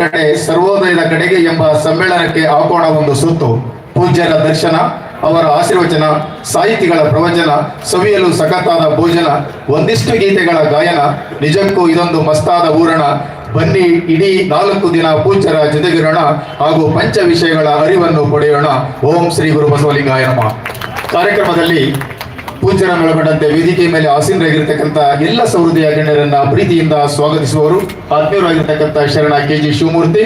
ಕಡೆ ಸರ್ವೋದಯದ ಕಡೆಗೆ ಎಂಬ ಸಮ್ಮೇಳನಕ್ಕೆ ಆಹ್ವಾನ ಒಂದು ಸುತ್ತು. ಪೂಜ್ಯರ ದರ್ಶನ, ಅವರ ಆಶೀರ್ವಚನ, ಸಾಹಿತಿಗಳ ಪ್ರವಚನ, ಸವಿಯಲು ಸಖತ್ತಾದ ಭೋಜನ, ಒಂದಿಷ್ಟು ಗೀತೆಗಳ ಗಾಯನ, ನಿಜಕ್ಕೂ ಇದೊಂದು ಮಸ್ತಾದ ಊರಣ. ಬನ್ನಿ, ಇಡೀ ನಾಲ್ಕು ದಿನ ಪೂಜ್ಯರ ಜೊತೆಗಿರೋಣ ಹಾಗೂ ಪಂಚ ವಿಷಯಗಳ ಅರಿವನ್ನು ಪಡೆಯೋಣ. ಓಂ ಶ್ರೀ ಗುರು ಬಸವಲಿಂಗಾಯ ನಮಃ. ಕಾರ್ಯಕ್ರಮದಲ್ಲಿ ಪೂಜ್ಯರನ್ನೊಳಗೊಂಡಂತೆ ವೇದಿಕೆ ಮೇಲೆ ಆಸೀನರಾಗಿರ್ತಕ್ಕಂಥ ಎಲ್ಲ ಸಹೃದಯ ಗಣ್ಯರನ್ನ ಪ್ರೀತಿಯಿಂದ ಸ್ವಾಗತಿಸುವವರು. ಆತ್ಮೀಯರಾಗಿರ್ತಕ್ಕಂಥ ಶರಣ ಕೆ ಜಿ ಶಿವಮೂರ್ತಿ,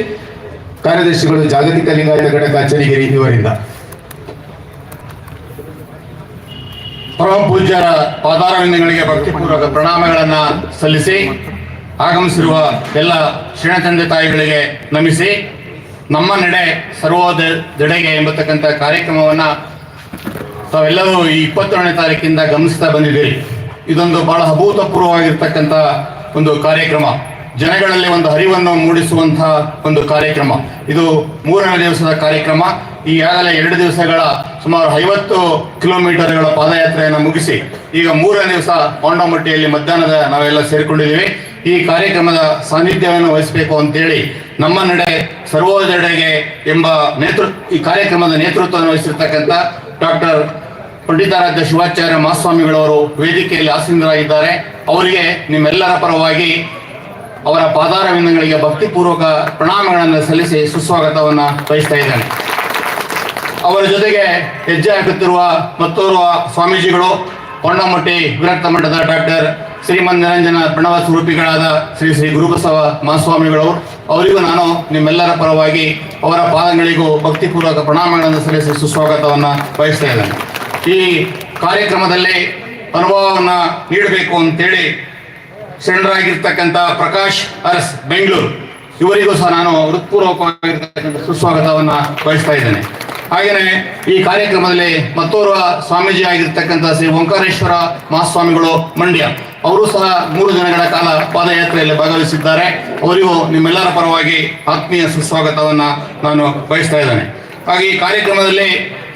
ಕಾರ್ಯದರ್ಶಿಗಳು ಜಾಗತಿಕ ಲಿಂಗಾಯತ ಘಟಕ ಚನ್ನಗಿರಿ ಇವರಿಂದ ಪರಮ ಪೂಜ್ಯರ ಪಾದಾರಣ್ಯಗಳಿಗೆ ಭಕ್ತಿಪೂರ್ವಕ ಪ್ರಣಾಮಗಳನ್ನ ಸಲ್ಲಿಸಿ, ಆಗಮಿಸಿರುವ ಎಲ್ಲ ಶ್ರೀಣ ತಂದೆ ತಾಯಿಗಳಿಗೆ ನಮಿಸಿ, ನಮ್ಮ ನಡೆ ಸರ್ವೋದೆಡೆಗೆ ಎಂಬತಕ್ಕಂತ ಕಾರ್ಯಕ್ರಮವನ್ನ ತಾವೆಲ್ಲರೂ ಈ ಇಪ್ಪತ್ತೆರಡನೇ ತಾರೀಕಿಂದ ಗಮನಿಸ್ತಾ ಬಂದಿದ್ದೀರಿ. ಇದೊಂದು ಬಹಳ ಅಭೂತಪೂರ್ವವಾಗಿರ್ತಕ್ಕಂಥ ಒಂದು ಕಾರ್ಯಕ್ರಮ. ಜನಗಳಲ್ಲಿ ಒಂದು ಅರಿವನ್ನು ಮೂಡಿಸುವಂತಹ ಒಂದು ಕಾರ್ಯಕ್ರಮ. ಇದು ಮೂರನೇ ದಿವಸದ ಕಾರ್ಯಕ್ರಮ. ಈಗಾಗಲೇ ಎರಡು ದಿವಸಗಳ ಸುಮಾರು ಐವತ್ತು ಕಿಲೋಮೀಟರ್ಗಳ ಪಾದಯಾತ್ರೆಯನ್ನು ಮುಗಿಸಿ, ಈಗ ಮೂರನೇ ದಿವಸ ಪಾಂಡಮಟ್ಟಿಯಲ್ಲಿ ಮಧ್ಯಾಹ್ನದ ನಾವೆಲ್ಲ ಸೇರಿಕೊಂಡಿದ್ದೀವಿ. ಈ ಕಾರ್ಯಕ್ರಮದ ಸಾನ್ನಿಧ್ಯವನ್ನು ವಹಿಸಬೇಕು ಅಂತೇಳಿ ನಮ್ಮ ನಡೆ ಸರ್ವೋದೆಡೆಗೆ ಎಂಬ ನೇತೃ ಈ ಕಾರ್ಯಕ್ರಮದ ನೇತೃತ್ವವನ್ನು ವಹಿಸಿರ್ತಕ್ಕಂಥ ಡಾಕ್ಟರ್ ಪಂಡಿತಾರಾಧ್ಯ ಶಿವಾಚಾರ್ಯ ಮಹಾಸ್ವಾಮಿಗಳವರು ವೇದಿಕೆಯಲ್ಲಿ ಆಸೀನರಾಗಿದ್ದಾರೆ. ಅವರಿಗೆ ನಿಮ್ಮೆಲ್ಲರ ಪರವಾಗಿ ಅವರ ಪಾದಾರವಿಂದಗಳಿಗೆ ಭಕ್ತಿಪೂರ್ವಕ ಪ್ರಣಾಮಗಳನ್ನು ಸಲ್ಲಿಸಿ ಸುಸ್ವಾಗತವನ್ನ ಬಯಸ್ತಾ ಇದ್ದೇನೆ. ಅವರ ಜೊತೆಗೆ ಹೆಜ್ಜೆ ಹಾಕುತ್ತಿರುವ ಮತ್ತೋರ್ವ ಸ್ವಾಮೀಜಿಗಳು, ಕೊಂಡಮಟ್ಟಿ ವಿರಕ್ತ ಮಠದ ಡಾಕ್ಟರ್ ಶ್ರೀಮನ್ ನಿರಂಜನ ಪ್ರಣವ ಸ್ವರೂಪಿಗಳಾದ ಶ್ರೀ ಶ್ರೀ ಗುರುಬಸವ ಮಹಾಸ್ವಾಮಿಗಳು, ಅವರಿಗೂ ನಾನು ನಿಮ್ಮೆಲ್ಲರ ಪರವಾಗಿ ಅವರ ಪಾದಗಳಿಗೂ ಭಕ್ತಿಪೂರ್ವಕ ಪ್ರಣಾಮಗಳನ್ನು ಸಲ್ಲಿಸಿ ಸುಸ್ವಾಗತವನ್ನು ಬಯಸ್ತಾ ಇದ್ದೇನೆ. ಈ ಕಾರ್ಯಕ್ರಮದಲ್ಲಿ ಅನುಭವವನ್ನ ನೀಡಬೇಕು ಅಂತೇಳಿ ಶರಣರಾಗಿರ್ತಕ್ಕಂಥ ಪ್ರಕಾಶ್ ಅರಸ್, ಬೆಂಗಳೂರು. ಇವರಿಗೂ ಸಹ ನಾನು ಹೃತ್ಪೂರ್ವಕವಾಗಿರ್ತಕ್ಕಂಥ ಸುಸ್ವಾಗತವನ್ನ ಬಯಸ್ತಾ ಇದ್ದೇನೆ. ಹಾಗೆಯೇ ಈ ಕಾರ್ಯಕ್ರಮದಲ್ಲಿ ಮತ್ತೋರ್ವ ಸ್ವಾಮೀಜಿ ಆಗಿರ್ತಕ್ಕಂಥ ಶ್ರೀ ಓಂಕಾರೇಶ್ವರ ಮಹಾಸ್ವಾಮಿಗಳು ಮಂಡ್ಯ. ಅವರು ಸಹ ಮೂರು ದಿನಗಳ ಕಾಲ ಪಾದಯಾತ್ರೆಯಲ್ಲಿ ಭಾಗವಹಿಸಿದ್ದಾರೆ. ಅವರಿಗೂ ನಿಮ್ಮೆಲ್ಲರ ಪರವಾಗಿ ಆತ್ಮೀಯ ಸುಸ್ವಾಗತವನ್ನ ನಾನು ಬಯಸ್ತಾ ಇದ್ದೇನೆ. ಹಾಗೆ ಈ ಕಾರ್ಯಕ್ರಮದಲ್ಲಿ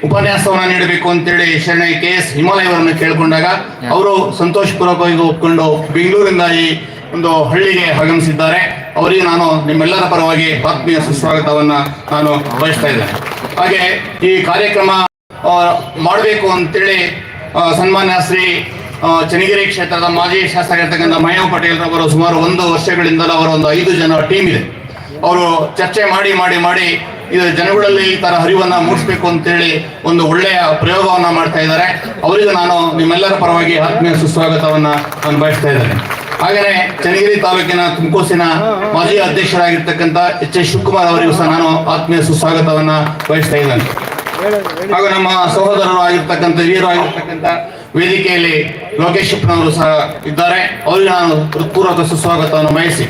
ಉಪನ್ಯಾಸವನ್ನ ನೀಡಬೇಕು ಅಂತೇಳಿ ಶರಣೆ ಕೆ ಎಸ್ ಹಿಮಾಲಯವರನ್ನು ಕೇಳಿಕೊಂಡಾಗ ಅವರು ಸಂತೋಷಪೂರ್ವಕವಾಗಿ ಒಪ್ಕೊಂಡು ಬೆಂಗಳೂರಿಂದ ಈ ಒಂದು ಹಳ್ಳಿಗೆ ಆಗಮಿಸಿದ್ದಾರೆ. ಅವರಿಗೆ ನಾನು ನಿಮ್ಮೆಲ್ಲರ ಪರವಾಗಿ ಆತ್ಮೀಯ ಸುಸ್ವಾಗತವನ್ನ ನಾನು ಬಯಸ್ತಾ ಇದ್ದೇನೆ. ಹಾಗೆ ಈ ಕಾರ್ಯಕ್ರಮ ಮಾಡಬೇಕು ಅಂತೇಳಿ ಸನ್ಮಾನ್ಯ ಶ್ರೀ ಚನ್ನಗಿರಿ ಕ್ಷೇತ್ರದ ಮಾಜಿ ಶಾಸಕರಾಗಿರ್ತಕ್ಕಂಥ ಮಹೇವ್ ಪಟೇಲ್ ಅವರು ಸುಮಾರು ಒಂದು ವರ್ಷಗಳಿಂದಲೂ ಅವರ ಒಂದು ಐದು ಜನ ಟೀಮ್ ಇದೆ. ಅವರು ಚರ್ಚೆ ಮಾಡಿ ಮಾಡಿ ಮಾಡಿ ಇದು ಜನಗಳಲ್ಲಿ ಈ ತರ ಹರಿವನ್ನ ಮೂಡಿಸ್ಬೇಕು ಅಂತೇಳಿ ಒಂದು ಒಳ್ಳೆಯ ಪ್ರಯೋಗವನ್ನ ಮಾಡ್ತಾ ಇದ್ದಾರೆ. ಅವರಿಗೆ ನಾನು ನಿಮ್ಮೆಲ್ಲರ ಪರವಾಗಿ ಆತ್ಮೀಯ ಸುಸ್ವಾಗತವನ್ನ ನಾನು ಬಯಸ್ತಾ ಇದ್ದೇನೆ. ಹಾಗೆಯೇ ಚನ್ನಗಿರಿ ತಾಲೂಕಿನ ತುಮಕೂಸಿನ ಮಾಜಿ ಅಧ್ಯಕ್ಷರಾಗಿರ್ತಕ್ಕಂಥ ಎಚ್ ಎಸ್ ಶಿವಕುಮಾರ್ ಅವರಿಗೂ ಸಹ ನಾನು ಆತ್ಮೀಯ ಸುಸ್ವಾಗತವನ್ನ ಬಯಸ್ತಾ ಇದ್ದೇನೆ. ಹಾಗೂ ನಮ್ಮ ಸಹೋದರರು ಆಗಿರ್ತಕ್ಕಂಥ, ಹಿರಿಯರು ಆಗಿರ್ತಕ್ಕಂಥ ವೇದಿಕೆಯಲ್ಲಿ ಲೋಕೇಶ್ ಶಿಪ್ನವರು ಸಹ ಇದ್ದಾರೆ. ಅವರಿಗೆ ನಾನು ಹೃತ್ಪೂರ್ವಕ ಸುಸ್ವಾಗತವನ್ನು ಬಯಸಿ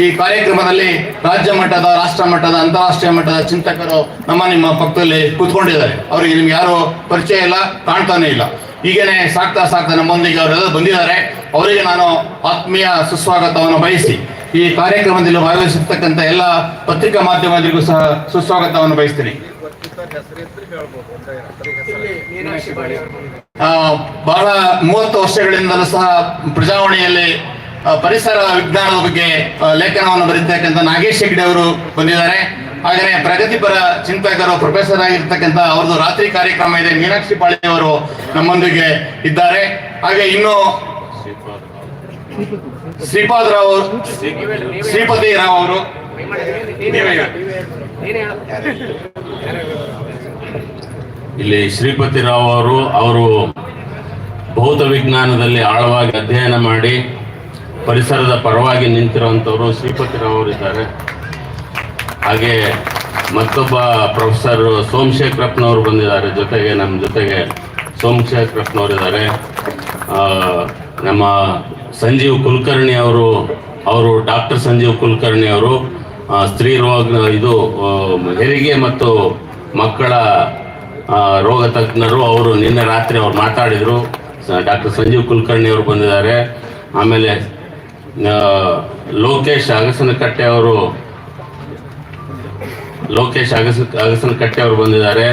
ಈ ಕಾರ್ಯಕ್ರಮದಲ್ಲಿ ರಾಜ್ಯ ಮಟ್ಟದ, ರಾಷ್ಟ್ರ ಮಟ್ಟದ, ಅಂತಾರಾಷ್ಟ್ರೀಯ ಮಟ್ಟದ ಚಿಂತಕರು ನಮ್ಮ ನಿಮ್ಮ ಪಕ್ಕದಲ್ಲಿ ಕೂತ್ಕೊಂಡಿದ್ದಾರೆ. ಅವರಿಗೆ ನಿಮ್ಗೆ ಯಾರು ಪರಿಚಯ ಇಲ್ಲ, ಕಾಣ್ತಾನೆ ಇಲ್ಲ. ಹೀಗೇನೆ ಸಾಕ್ತಾ ಸಾಕ್ತಾ ನಮ್ಮೊಂದಿಗೆ ಅವರೆಲ್ಲ ಬಂದಿದ್ದಾರೆ. ಅವರಿಗೆ ನಾನು ಆತ್ಮೀಯ ಸುಸ್ವಾಗತವನ್ನು ಬಯಸಿ, ಈ ಕಾರ್ಯಕ್ರಮದಲ್ಲಿ ಭಾಗವಹಿಸಿರ್ತಕ್ಕಂಥ ಎಲ್ಲ ಪತ್ರಿಕಾ ಮಾಧ್ಯಮದರಿಗೂ ಸಹ ಸುಸ್ವಾಗತವನ್ನು ಬಯಸ್ತೀನಿ. ಬಹಳ ಮೂವತ್ತು ವರ್ಷಗಳಿಂದಲೂ ಸಹ ಪ್ರಜಾವಾಣಿಯಲ್ಲಿ ಪರಿಸರ ವಿಜ್ಞಾನದ ಬಗ್ಗೆ ಲೇಖನವನ್ನು ಬರೀತಕ್ಕಂಥ ನಾಗೇಶ್ ಹೆಗ್ಡೆ ಅವರು ಬಂದಿದ್ದಾರೆ. ಹಾಗೆ ಪ್ರಗತಿಪರ ಚಿಂತಕರು ಪ್ರೊಫೆಸರ್ ಆಗಿರ್ತಕ್ಕಂಥ ಅವರದು ರಾತ್ರಿ ಕಾರ್ಯಕ್ರಮ ಇದೆ. ಮೀನಾಕ್ಷಿ ಪಾಳಿ ಅವರು ನಮ್ಮೊಂದಿಗೆ ಇದ್ದಾರೆ. ಹಾಗೆ ಇನ್ನು ಶ್ರೀಪಾದ್ ರಾವ್ ಅವರು, ಶ್ರೀಪತಿ ರಾವ್ ಅವರು. ಇಲ್ಲಿ ಶ್ರೀಪತಿ ರಾವ್ ಅವರು ಅವರು ಭೌತ ವಿಜ್ಞಾನದಲ್ಲಿ ಆಳವಾಗಿ ಅಧ್ಯಯನ ಮಾಡಿ ಪರಿಸರದ ಪರವಾಗಿ ನಿಂತಿರುವಂಥವರು ಶ್ರೀಪತಿ ರಾವ್ ಇದ್ದಾರೆ ಹಾಗೆ ಮತ್ತೊಬ್ಬ ಪ್ರೊಫೆಸರ್ ಸೋಮಶೇಖರಪ್ಪನವರು ಬಂದಿದ್ದಾರೆ. ಜೊತೆಗೆ ನಮ್ಮ ಜೊತೆಗೆ ಸೋಮಶೇಖರಪ್ಪನವರು ಇದ್ದಾರೆ ನಮ್ಮ ಸಂಜೀವ್ ಕುಲಕರ್ಣಿ ಅವರು ಅವರು ಡಾಕ್ಟರ್ ಸಂಜೀವ್ ಕುಲಕರ್ಣಿ ಅವರು ಸ್ತ್ರೀ ರೋಗ, ಇದು ಹೆರಿಗೆ ಮತ್ತು ಮಕ್ಕಳ ರೋಗ ತಜ್ಞರು ಅವರು ನಿನ್ನೆ ರಾತ್ರಿ ಅವ್ರು ಮಾತಾಡಿದರು. ಡಾಕ್ಟರ್ ಸಂಜೀವ್ ಕುಲಕರ್ಣಿ ಅವರು ಬಂದಿದ್ದಾರೆ. ಆಮೇಲೆ ಲೋಕೇಶ್ ಅಗಸನಕಟ್ಟೆ ಅವರು, ಲೋಕೇಶ್ ಅಗಸ ಅಗಸನಕಟ್ಟೆ ಅವರು ಬಂದಿದ್ದಾರೆ.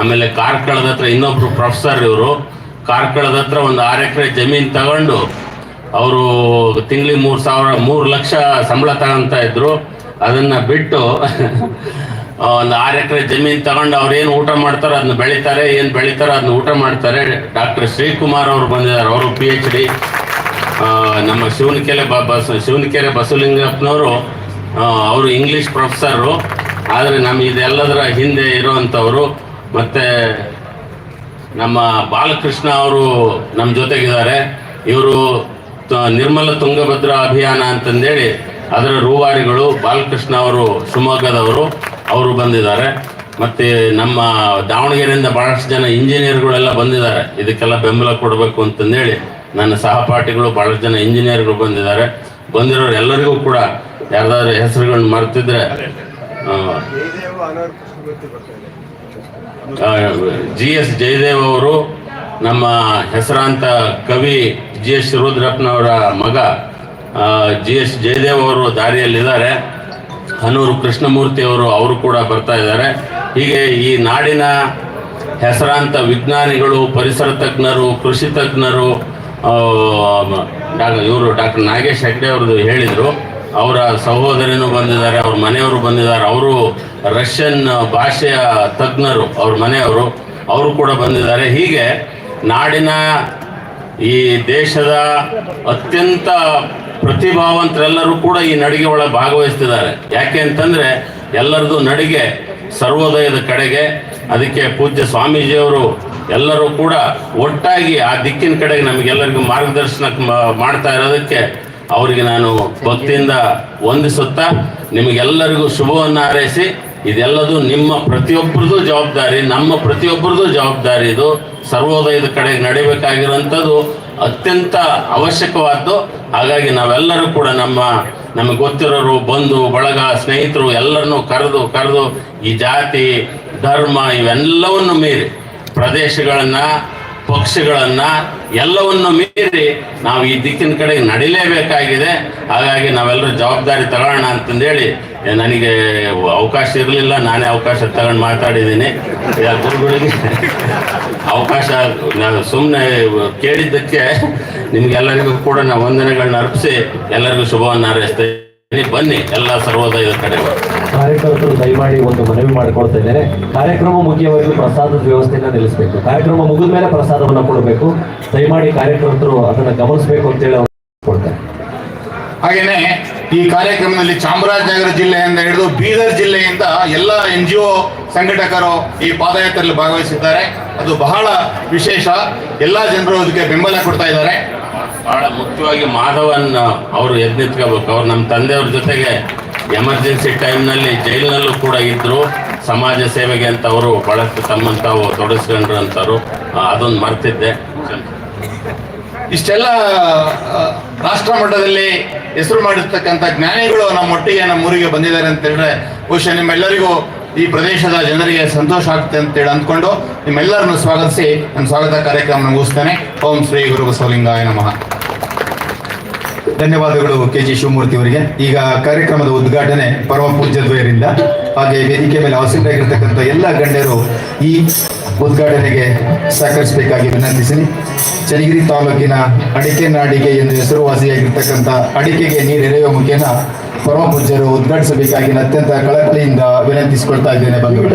ಆಮೇಲೆ ಕಾರ್ಕಳದ ಹತ್ರ ಇನ್ನೊಬ್ರು ಪ್ರೊಫೆಸರ್ ಇವರು. ಕಾರ್ಕಳದ ಹತ್ರ ಒಂದು ಆರು ಎಕರೆ ಜಮೀನು ತಗೊಂಡು ಅವರು ತಿಂಗಳಿಗೆ ಮೂರು ಸಾವಿರ, ಮೂರು ಲಕ್ಷ ಸಂಬಳ ತಗೊಂತ ಇದ್ರು. ಅದನ್ನ ಬಿಟ್ಟು ಒಂದು ಆರು ಎಕರೆ ಜಮೀನು ತಗೊಂಡು ಅವ್ರು ಏನು ಊಟ ಮಾಡ್ತಾರೋ ಅದನ್ನ ಬೆಳಿತಾರೆ, ಏನು ಬೆಳಿತಾರೋ ಅದನ್ನ ಊಟ ಮಾಡ್ತಾರೆ. ಡಾಕ್ಟರ್ ಶ್ರೀಕುಮಾರ್ ಅವರು ಬಂದಿದ್ದಾರೆ, ಅವರು ಪಿ ಎಚ್ ಡಿ ನಮ್ಮ ಶಿವನಕೆರೆ ಬ ಬಸ್, ಶಿವನಕೆರೆ ಬಸವಲಿಂಗಪ್ಪನವರು ಅವರು ಇಂಗ್ಲೀಷ್ ಪ್ರೊಫೆಸರು ಆದರೆ ನಮ್ಮ ಇದೆಲ್ಲದರ ಹಿಂದೆ ಇರುವಂಥವರು ಮತ್ತು ನಮ್ಮ ಬಾಲಕೃಷ್ಣ ಅವರು ನಮ್ಮ ಜೊತೆಗಿದ್ದಾರೆ. ಇವರು ನಿರ್ಮಲ ತುಂಗಭದ್ರಾ ಅಭಿಯಾನ ಅಂತಂದೇಳಿ ಅದರ ರೂವಾರಿಗಳು ಬಾಲಕೃಷ್ಣ ಅವರು ಶಿವಮೊಗ್ಗದವರು, ಅವರು ಬಂದಿದ್ದಾರೆ. ಮತ್ತು ನಮ್ಮ ದಾವಣಗೆರೆಯಿಂದ ಭಾಳಷ್ಟು ಜನ ಇಂಜಿನಿಯರ್ಗಳೆಲ್ಲ ಬಂದಿದ್ದಾರೆ. ಇದಕ್ಕೆಲ್ಲ ಬೆಂಬಲ ಕೊಡಬೇಕು ಅಂತಂದೇಳಿ ನನ್ನ ಸಹಪಾಠಿಗಳು ಭಾಳಷ್ಟು ಜನ ಇಂಜಿನಿಯರ್ಗಳು ಬಂದಿದ್ದಾರೆ. ಬಂದಿರೋರು ಎಲ್ಲರಿಗೂ ಕೂಡ ಯಾರ್ದಾದ್ರು ಹೆಸರುಗಳನ್ನ ಮರ್ತಿದ್ರೆ ಜಿ ಎಸ್ ಜಯದೇವ್ ಅವರು ನಮ್ಮ ಹೆಸರಾಂತ ಕವಿ ಜಿ ಎಸ್ ರುದ್ರಪ್ಪನವರ ಮಗ ಜಿ ಎಸ್ ಜಯದೇವ್ ಅವರು ದಾರಿಯಲ್ಲಿದ್ದಾರೆ. ಹನೂರು ಕೃಷ್ಣಮೂರ್ತಿ ಅವರು ಅವರು ಕೂಡ ಬರ್ತಾ ಇದ್ದಾರೆ. ಹೀಗೆ ಈ ನಾಡಿನ ಹೆಸರಾಂತ ವಿಜ್ಞಾನಿಗಳು, ಪರಿಸರ ತಜ್ಞರು, ಕೃಷಿ ತಜ್ಞರು ಇವರು ಡಾಕ್ಟರ್ ನಾಗೇಶ್ ಹೆಗ್ಡೆ ಅವ್ರದ್ದು ಹೇಳಿದರು. ಅವರ ಸಹೋದರಿನೂ ಬಂದಿದ್ದಾರೆ, ಅವ್ರ ಮನೆಯವರು ಬಂದಿದ್ದಾರೆ. ಅವರು ರಷ್ಯನ್ ಭಾಷೆಯ ತಜ್ಞರು, ಅವ್ರ ಮನೆಯವರು. ಅವರು ಕೂಡ ಬಂದಿದ್ದಾರೆ. ಹೀಗೆ ನಾಡಿನ ಈ ದೇಶದ ಅತ್ಯಂತ ಪ್ರತಿಭಾವಂತರೆಲ್ಲರೂ ಕೂಡ ಈ ನಡಿಗೆ ಒಳಗೆ ಭಾಗವಹಿಸ್ತಿದ್ದಾರೆ. ಯಾಕೆ ಅಂತಂದರೆ ಎಲ್ಲರದು ನಡಿಗೆ ಸರ್ವೋದಯದ ಕಡೆಗೆ. ಅದಕ್ಕೆ ಪೂಜ್ಯ ಸ್ವಾಮೀಜಿಯವರು ಎಲ್ಲರೂ ಕೂಡ ಒಟ್ಟಾಗಿ ಆ ದಿಕ್ಕಿನ ಕಡೆಗೆ ನಮಗೆಲ್ಲರಿಗೂ ಮಾರ್ಗದರ್ಶನ ಮಾಡ್ತಾ ಇರೋದಕ್ಕೆ ಅವರಿಗೆ ನಾನು ಭಕ್ತಿಯಿಂದ ವಂದಿಸುತ್ತಾ ನಿಮಗೆಲ್ಲರಿಗೂ ಶುಭವನ್ನು ಹಾರೈಸಿ, ಇದೆಲ್ಲದು ನಿಮ್ಮ ಪ್ರತಿಯೊಬ್ಬರದು ಜವಾಬ್ದಾರಿ, ನಮ್ಮ ಪ್ರತಿಯೊಬ್ಬರದು ಜವಾಬ್ದಾರಿ ಇದು. ಸರ್ವೋದಯದ ಕಡೆಗೆ ನಡಿಬೇಕಾಗಿರುವಂಥದ್ದು ಅತ್ಯಂತ ಅವಶ್ಯಕವಾದ್ದು. ಹಾಗಾಗಿ ನಾವೆಲ್ಲರೂ ಕೂಡ ನಮ್ಮ, ನಮಗೆ ಗೊತ್ತಿರೋರು, ಬಂಧು, ಬಳಗ, ಸ್ನೇಹಿತರು ಎಲ್ಲರನ್ನೂ ಕರೆದು ಕರೆದು ಈ ಜಾತಿ, ಧರ್ಮ ಇವೆಲ್ಲವನ್ನು ಮೀರಿ ಪ್ರದೇಶಗಳನ್ನು, ಪಕ್ಷಗಳನ್ನು ಎಲ್ಲವನ್ನು ಮೀರಿ ನಾವು ಈ ದಿಕ್ಕಿನ ಕಡೆಗೆ ನಡಿಲೇಬೇಕಾಗಿದೆ. ಹಾಗಾಗಿ ನಾವೆಲ್ಲರೂ ಜವಾಬ್ದಾರಿ ತಗೊಳ್ಳೋಣ ಅಂತಂದೇಳಿ ನನಗೆ ಅವಕಾಶ ಇರಲಿಲ್ಲ. ನಾನೇ ಅವಕಾಶ ತಗೊಂಡು ಮಾತಾಡಿದ್ದೀನಿ. ಅವಕಾಶ ನಾನು ಸುಮ್ಮನೆ ಕೇಳಿದ್ದಕ್ಕೆ ನಿಮ್ಗೆಲ್ಲರಿಗೂ ಕೂಡ ನಾವು ವಂದನೆಗಳನ್ನ ಅರ್ಪಿಸಿ ಎಲ್ಲರಿಗೂ ಶುಭವನ್ನು ಹಾರೈಸ್ತೇನೆ ಬನ್ನಿ, ಎಲ್ಲ ಸರ್ವೋದಯದ ಕಡೆ ಕಾರ್ಯಕರ್ತರು ದಯಮಾಡಿ ಒಂದು ಮನವಿ ಮಾಡಿಕೊಳ್ತಾ ಇದ್ದಾರೆ ಕಾರ್ಯಕ್ರಮ ಮುಗಿಯವರೆಗೂ ಪ್ರಸಾದದ ವ್ಯವಸ್ಥೆಯನ್ನು ನಿಲ್ಲಿಸಬೇಕು. ಕಾರ್ಯಕ್ರಮ ಮುಗಿದ ಮೇಲೆ ಪ್ರಸಾದವನ್ನು ಕೊಡಬೇಕು. ದಯಮಾಡಿ ಕಾರ್ಯಕರ್ತರು ಅದನ್ನು ಗಮನಿಸಬೇಕು ಅಂತೇಳಿ ಅವರು ಕೊಡ್ತಾರೆ. ಹಾಗೇನೆ ಈ ಕಾರ್ಯಕ್ರಮದಲ್ಲಿ ಚಾಮರಾಜನಗರ ಜಿಲ್ಲೆಯಿಂದ ಹಿಡಿದು ಬೀದರ್ ಜಿಲ್ಲೆಯಿಂದ ಎಲ್ಲ ಎನ್ ಜಿ ಒ ಸಂಘಟಕರು ಈ ಪಾದಯಾತ್ರೆಯಲ್ಲಿ ಭಾಗವಹಿಸಿದ್ದಾರೆ. ಅದು ಬಹಳ ವಿಶೇಷ. ಎಲ್ಲ ಜನರು ಅದಕ್ಕೆ ಬೆಂಬಲ ಕೊಡ್ತಾ ಇದ್ದಾರೆ. ಬಹಳ ಮುಖ್ಯವಾಗಿ ಮಾಧವನ್ ಅವರು ಎದ್ದು ನಿಂತ್ಕೋಬೇಕು ಅವ್ರು ನಮ್ಮ ತಂದೆಯವ್ರ ಜೊತೆಗೆ ಎಮರ್ಜೆನ್ಸಿ ಟೈಮ್ನಲ್ಲಿ ಜೈಲಿನಲ್ಲೂ ಕೂಡ ಇದ್ದರು ಸಮಾಜ ಸೇವೆಗೆ ಅಂತ ಅವರು ಬಹಳಷ್ಟು ತಮ್ಮನ್ನು ತಾವು ತೊಡಗಿಸ್ಕೊಂಡ್ರು ಅಂತವ್ರು ಅದೊಂದು ಮರ್ತಿದ್ದೆ. ಇಷ್ಟೆಲ್ಲ ರಾಷ್ಟ್ರ ಮಟ್ಟದಲ್ಲಿ ಹೆಸರು ಮಾಡಿರ್ತಕ್ಕಂಥ ಜ್ಞಾನಿಗಳು ನಮ್ಮೊಟ್ಟಿಗೆ ನಮ್ಮ ಊರಿಗೆ ಬಂದಿದ್ದಾರೆ ಅಂತ ಹೇಳಿದ್ರೆ, ಬಹುಶಃ ನಿಮ್ಮೆಲ್ಲರಿಗೂ ಈ ಪ್ರದೇಶದ ಜನರಿಗೆ ಸಂತೋಷ ಆಗುತ್ತೆ ಅಂತೇಳಿ ಅಂದ್ಕೊಂಡು ನಿಮ್ಮೆಲ್ಲರನ್ನು ಸ್ವಾಗತಿಸಿ ನನ್ನ ಸ್ವಾಗತ ಕಾರ್ಯಕ್ರಮ ಮುಗಿಸ್ತೇನೆ. ಓಂ ಶ್ರೀ ಗುರು ಬಸವಲಿಂಗಾಯ ನಮಃ. ಧನ್ಯವಾದಗಳು ಕೆ ಜಿ ಶಿವಮೂರ್ತಿ ಅವರಿಗೆ. ಈಗ ಕಾರ್ಯಕ್ರಮದ ಉದ್ಘಾಟನೆ ಪರಮ ಪೂಜ್ಯ ದ್ವಯರಿಂದ, ಹಾಗೆ ವೇದಿಕೆ ಮೇಲೆ ಆಸಕ್ತರಾಗಿರ್ತಕ್ಕಂಥ ಎಲ್ಲ ಗಣ್ಯರು ಈ ಉದ್ಘಾಟನೆಗೆ ಸಹಕರಿಸಬೇಕಾಗಿ ವಿನಂತಿಸಲಿ ಚನ್ನಗಿರಿ ತಾಲೂಕಿನ ಅಡಿಕೆ ನಾಡಿಗೆ ಎಂದು ಹೆಸರುವಾಸಿಯಾಗಿರ್ತಕ್ಕಂಥ ಅಡಿಕೆಗೆ ನೀರೆರೆಯುವ ಮುಖೇನ ಪರಮ ಪೂಜ್ಯರು ಉದ್ಘಾಟಿಸಬೇಕಾಗಿ ಅತ್ಯಂತ ಕಳಕಳಿಯಿಂದ ವಿನಂತಿಸಿಕೊಳ್ತಾ ಇದ್ದೇನೆ ಬಂಧುಗಳು.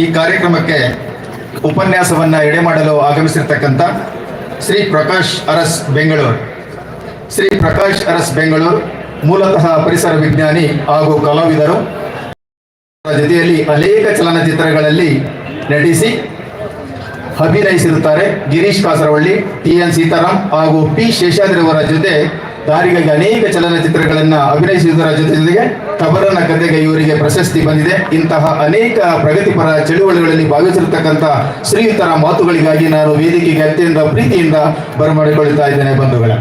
ಈ ಕಾರ್ಯಕ್ರಮಕ್ಕೆ ಉಪನ್ಯಾಸವನ್ನ ಎಡೆ ಮಾಡಲು ಆಗಮಿಸಿರ್ತಕ್ಕಂಥ ಶ್ರೀ ಪ್ರಕಾಶ್ ಅರಸ್ ಬೆಂಗಳೂರು. ಶ್ರೀ ಪ್ರಕಾಶ್ ಅರಸ್ ಬೆಂಗಳೂರು ಮೂಲತಃ ಪರಿಸರ ವಿಜ್ಞಾನಿ ಹಾಗೂ ಕಲಾವಿದರು. ಜೊತೆಯಲ್ಲಿ ಅನೇಕ ಚಲನಚಿತ್ರಗಳಲ್ಲಿ ನಟಿಸಿ ಅಭಿನಯಿಸಿರುತ್ತಾರೆ. ಗಿರೀಶ್ ಕಾಸರವಳ್ಳಿ, ಟಿ ಎನ್ ಸೀತಾರಾಮ್ ಹಾಗೂ ಪಿ ಶೇಷಾದ್ರಿ ಅವರ ಜೊತೆ ದಾರಿಗಾಗಿ ಅನೇಕ ಚಲನಚಿತ್ರಗಳನ್ನ ಅಭಿನಯಿಸಿದರ ಜೊತೆ ಜೊತೆಗೆ ಕಬರನ ಕಥೆಗೆ ಇವರಿಗೆ ಪ್ರಶಸ್ತಿ ಬಂದಿದೆ. ಇಂತಹ ಅನೇಕ ಪ್ರಗತಿಪರ ಚಳುವಳಿಗಳಲ್ಲಿ ಭಾಗವಹಿಸಿರ್ತಕ್ಕಂಥ ಶ್ರೀಯುತರ ಮಾತುಗಳಿಗಾಗಿ ನಾನು ವೇದಿಕೆಗೆ ಅತ್ಯಂತ ಪ್ರೀತಿಯಿಂದ ಬರಮಾಡಿಕೊಳ್ಳುತ್ತಾ ಇದ್ದೇನೆ ಬಂಧುಗಳ.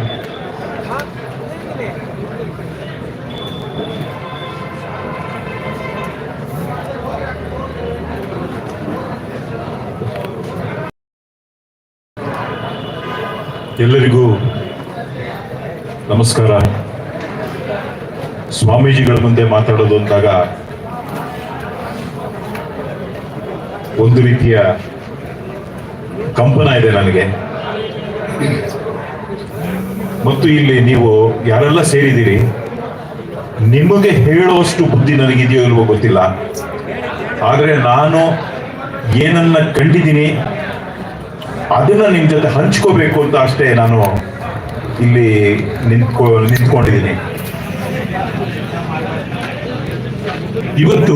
ಎಲ್ಲರಿಗೂ ನಮಸ್ಕಾರ. ಸ್ವಾಮೀಜಿಗಳ ಮುಂದೆ ಮಾತಾಡೋದು ಅಂದಾಗ ಒಂದು ರೀತಿಯ ಕಂಪನ ಇದೆ ನನಗೆ. ಮತ್ತು ಇಲ್ಲಿ ನೀವು ಯಾರೆಲ್ಲ ಸೇರಿದ್ದೀರಿ, ನಿಮಗೆ ಹೇಳುವಷ್ಟು ಬುದ್ಧಿ ನನಗಿದೆಯೋ ಇಲ್ವೋ ಗೊತ್ತಿಲ್ಲ. ಆದರೆ ನಾನು ಏನನ್ನ ಕಂಡಿದ್ದೀನಿ, ಅದನ್ನ ನಿಮ್ ಜೊತೆ ಹಂಚ್ಕೋಬೇಕು ಅಂತ ಅಷ್ಟೇ ನಾನು ಇಲ್ಲಿ ನಿಂತ್ಕೊ ನಿಂತ್ಕೊಂಡಿದ್ದೀನಿ. ಇವತ್ತು